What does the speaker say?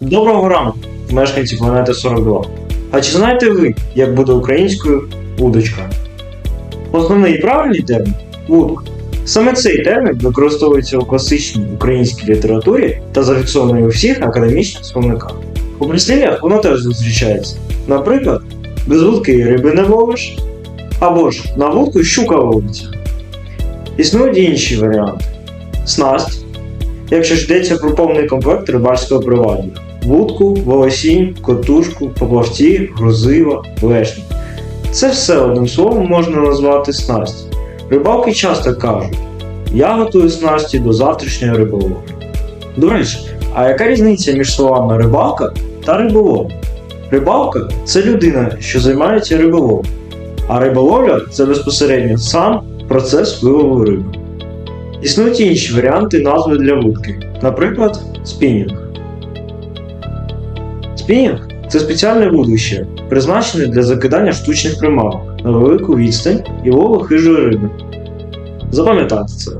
Доброго ранку, мешканці планети 42. А чи знаєте ви, як буде українською удочка? Основний і правильний термін вудка. Саме цей термін використовується у класичній українській літературі та зафіксований у всіх академічних словниках. У прислів'ях воно теж зустрічається. Наприклад, без вудки і риби не ловиш, або ж на вудку щука ловиться. Існують інші варіанти. Снасть, якщо ж йдеться про повний комплект рибальського привадження вудку, волосінь, котушку, поплавці, грузива, лешні. Це все одним словом можна назвати снасть. Рибалки часто кажуть: я готую снасті до завтрашньої риболовлі. До речі, а яка різниця між словами рибалка та риболов? Рибалка це людина, що займається риболовом, а риболовля це безпосередньо сам процес вилову риби. Існують інші варіанти назви для вудки, наприклад, спінінг. Спінінг це спеціальне вудище, призначене для закидання штучних приманок на велику відстань і лову хижої риби. Запам'ятайте це.